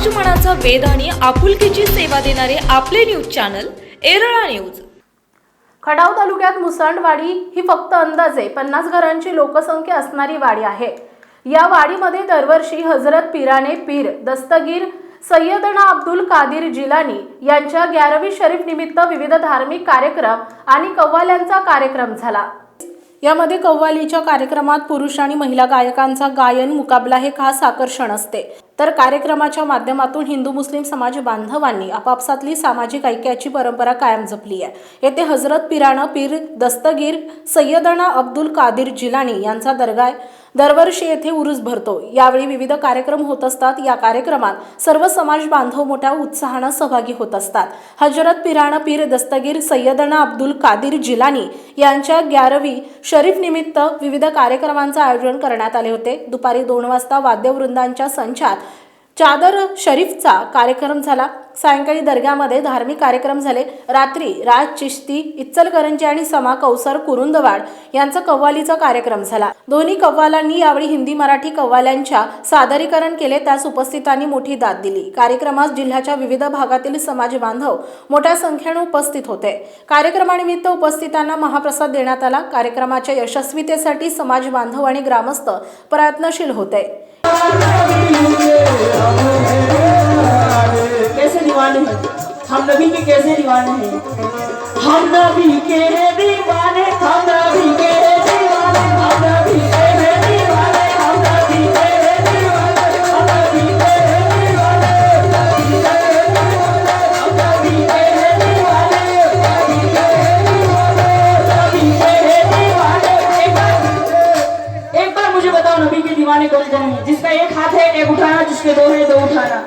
समाज मनाचा वेध आणि आपुलकीची सेवा देणारे आपले news channel Erala news Khadav तालुक्यात मुसंडवाडी ही फक्त अंदाजे पन्नास घरांची लोकसंख्या असणारी वाडी आहे. या वाडीमध्ये दरवर्षी हजरत पिराने पीर दस्तगीर सय्यदना अब्दुल कादिर जिलानी यांच्या ग्यारवी शरीफ निमित्त विविध धार्मिक कार्यक्रम आणि कव्वाल्यांचा कार्यक्रम झाला. यामध्ये कव्वालीच्या कार्यक्रमात पुरुष आणि महिला गायकांचा गायन मुकाबला हे खास आकर्षण असते. तर कार्यक्रमाच्या माध्यमातून हिंदू मुस्लिम समाज बांधवांनी आपापसातली सामाजिक ऐक्याची परंपरा कायम जपली आहे. येथे हजरत पिराणं पीर दस्तगीर सय्यदना अब्दुल कादिर जिलानी यांचा दर्गाय आहे. दरवर्षी येथे उरूस भरतो. यावेळी विविध कार्यक्रम होत असतात. या कार्यक्रमात सर्व समाज बांधव मोठ्या उत्साहानं सहभागी होत असतात. हजरत पिराणा पीर दस्तगीर सय्यदना अब्दुल कादिर जिलानी यांच्या ग्यारवी शरीफ निमित्त विविध कार्यक्रमांचं आयोजन करण्यात आले होते. दुपारी दोन वाजता वाद्यवृंदांच्या संचात चादर शरीफचा कार्यक्रम झाला. सायंकाळी दर्ग्यामध्ये धार्मिक कार्यक्रम झाले. रात्री राज चिश्ती इच्चलकरंजी आणि समा कौसर कुरुंदवाड यांचा कव्वालीचा कार्यक्रम झाला. दोन्ही कव्वालांनी यावेळी हिंदी मराठी कव्वाल्यांच्या सादरीकरण केले. त्यास उपस्थितांनी मोठी दाद दिली. कार्यक्रमास जिल्ह्याच्या विविध भागातील समाज बांधव मोठ्या संख्येने उपस्थित होते. कार्यक्रमानिमित्त उपस्थितांना महाप्रसाद देण्यात आला. कार्यक्रमाच्या यशस्वीतेसाठी समाज बांधव आणि ग्रामस्थ प्रयत्नशील होते. हम नबी के कैसे दीवाने हैं? हम नबी के दीवाने, हम नबी के दीवाने, हम नबी के एक बार मुझे बताओ, नबी के दीवाने है? जिसका एक हाथ है, एक उठाना, जिसके दो है, दो उठाना।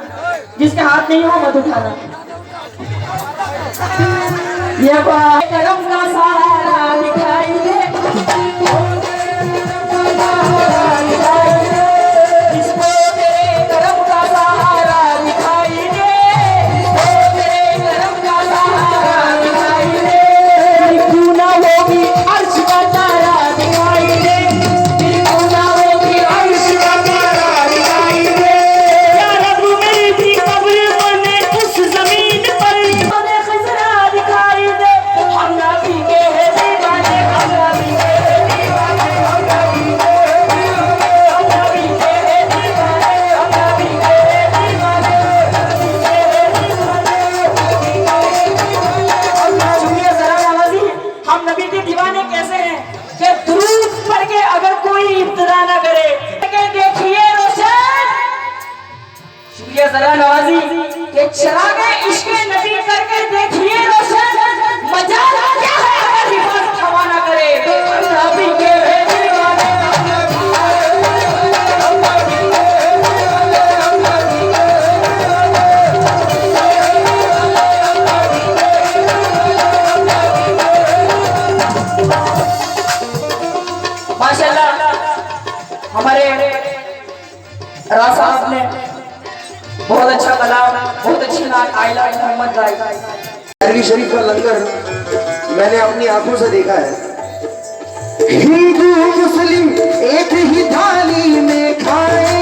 जिसके हाथ नहीं हो, मत उठाना। ये बात करम का सहारा शरीफ का लंगर मैंने अपनी आँखों से देखा है। हिंदू, मुस्लिम एक ही थाली में खाए।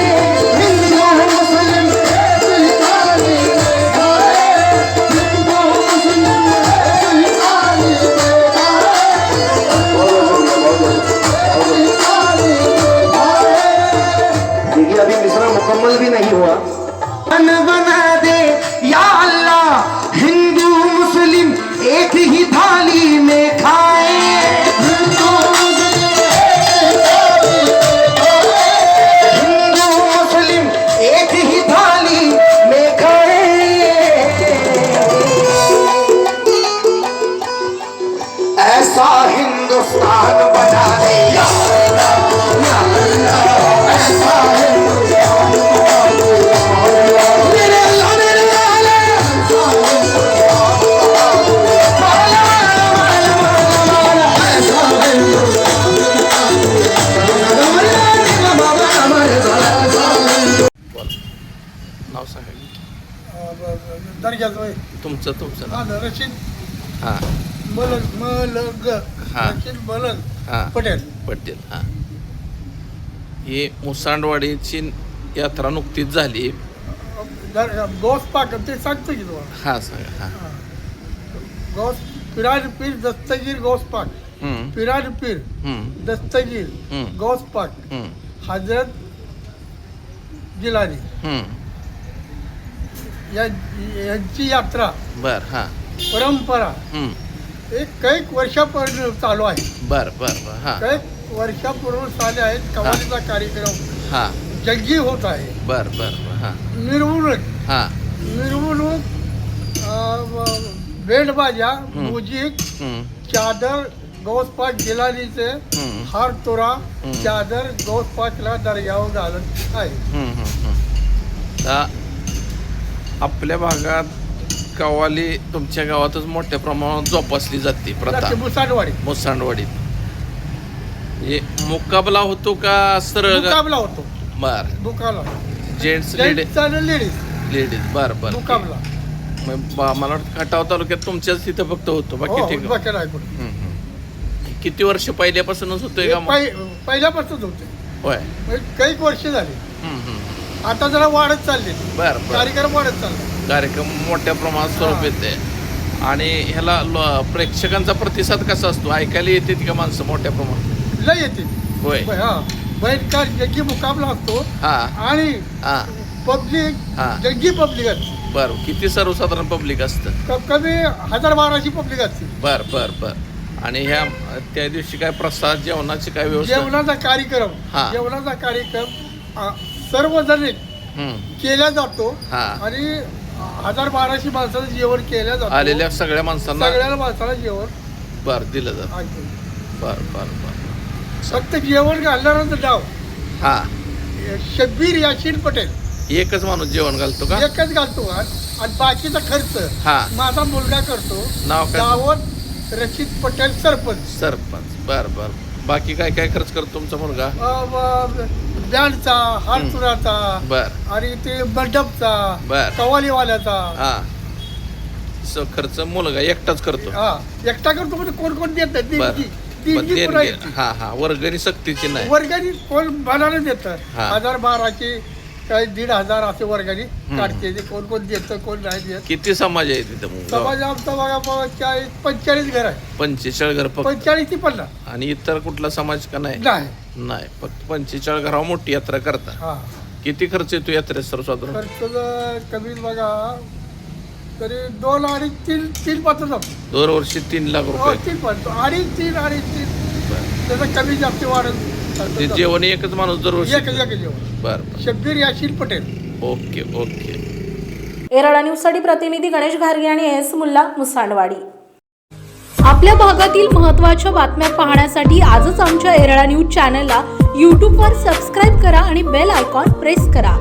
ऐसा हिंदुस्तान बना दे या अल्लाह, या अल्लाह, ऐसा हिंदुस्तान मेरे अल्लाह मेरे अल्लाह नाव सांगा की. दर्ग्यात होय तुमचं तुमचं नाव. हा रशीद. हां. मलग मलग. हा. मलग. हां. पटेल. पटेल हां. हे मुसांडवाडीची यात्रा नुकतीच झाली. गौस पाक ते सांगतो की तुम्हाला. हा सांगा हा. गौस पिराज पीर दस्तगीर गौस हम्म, पिराज पीर हम्म, दस्तगीर हम्म. गौस हम्म, हजरत जिलानी हम्म. या यांची यात्रा. बर हा. परंपरा. हम्म. एक कैक वर्षापूर्वी चालू आहे. बर बर बर हा. कैक वर्षापूर्वी चालू आहेत कवालीचा कार्यक्रम. हा. जंगी होत आहे. बर बर बर हा. मिरवणूक हा. मिरवणूक अं, बेंडबाजा म्युझिक हम्म, चादर गौसपाक गिलानीचे हम्म. हार तोरा चादर गौसपाकला दर्ग्यावर घालत आहे. हम्म, हम्म, हम्म. आता आपल्या भागात कव्वाली तुमच्या गावातच मोठ्या प्रमाणात जोपासली जाते प्रथा. मुसाडवाडी मुसांडवाडीत म्हणजे मुकाबला होतो का सरळ मुकाबला होतो. बर. मुकाबला जेंट्स लेडीज. लेडीज. लेडीज बर बर. मुकाबला मग बा- मला वाटतं खटाव तालुक्यात तुमच्याच तिथं फक्त होतो हो बाकी ठीक आहे. कुठे. किती वर्ष पहिल्यापासूनच होतोय हे का मग? पहि- पहिल्यापासूनच होते होय. म्हणजे काही वर्ष झाली. हम्म, हम्म. आता जरा वाढत चालली. बर बर. कार्यक्रम वाढत चालला. कार्यक्रम मोठ्या प्रमाणात स्वरूप येते. आणि ह्याला लो- प्रेक्षकांचा प्रतिसाद कसा असतो? ऐकायला येते का माणसं मोठ्या प्रमाणात? लय येते. होय. हा. बैठका जग्गी मुकाबला असतो हा. आणि हा. पब्लिक हा. जग्गी पब्लिक असते. बर. किती सर्वसाधारण पब्लिक असतं? क- कमी हजार बाराशी पब्लिक असते. बर बर बर. आणि ह्या त्या दिवशी काय प्रसाद जेवणाची काय व्यवस्था? जेवणाचा कार्यक्रम. हा. जेवणाचा कार्यक्रम हम्म. केला जातो. हा. आणि हजार बाराशे माणसाचं जेवण केलं जातं. आलेल्या सगळ्या माणसांना सगळ्या माणसाला जेवण. बर दिलं जातं. बर बर बर. फक्त जेवण घालणाऱ्यांचं नाव हा. शब्बीर याशीन पटेल. एकच माणूस जेवण घालतो का? एकच घालतो. आज. आणि बाकीचा खर्च. हा. माझा मुलगा करतो. नाव काय? दावत रशीद पटेल सरपंच. सरपंच. बर बर. बाकी काय काय खर्च करतो तुमचा मुलगा? बँडचा हारचुराचा बर. आणि ते मंडपचा बर. कवालीवाल्याचा हा. स खर्च मुलगा एकटाच करतो? हा. एकटा करतो म्हणजे कोण कोण देत नाही. बर. पण देणगी. हा हा. वर्गणी सक्तीची नाही. वर्गाने कोण बनाने देत? हा. हजार बाराशे काही दीड हजार असे वर्गाने काढते ते कोण कोण देतं कोण नाही देत. किती समाज आहे तिथं मग गावात? समाज आमचा बघा बघा चाळीस पंचेचाळीस घर आहे. पंचेचाळीस घर फक्त. पंचेचाळीस ती पन्नास आणि इतर कुठला समाज का नाही? नाही. नाही. फक्त पंचेचाळीस घरावर मोठी यात्रा करता. हा. किती खर्च येतो यात्रेत सर्वसाधारण? खर्च जर कमी बघा तरी दोन अडीच तीन तीन पाच जातो. दरवर्षी तीन लाख हो रुपये. तीन पाच अडीच तीन अडीच तीन. त्याचं कमी जास्त वाढत ते जेवण एकच माणूस दरवर्षी एक एक जेवण. बर शब्बीर याशीन पटेल. Okay okay. एरळा न्यूजसाठी प्रतिनिधी गणेश घारगे आणि एस मुल्ला मुसांडवाडी. आपल्या भागातील महत्त्वाच्या बातम्या पाहण्यासाठी आजच आमच्या एरळा न्यूज चॅनलला यूट्यूबवर सबस्क्राईब करा आणि बेल आयकॉन प्रेस करा.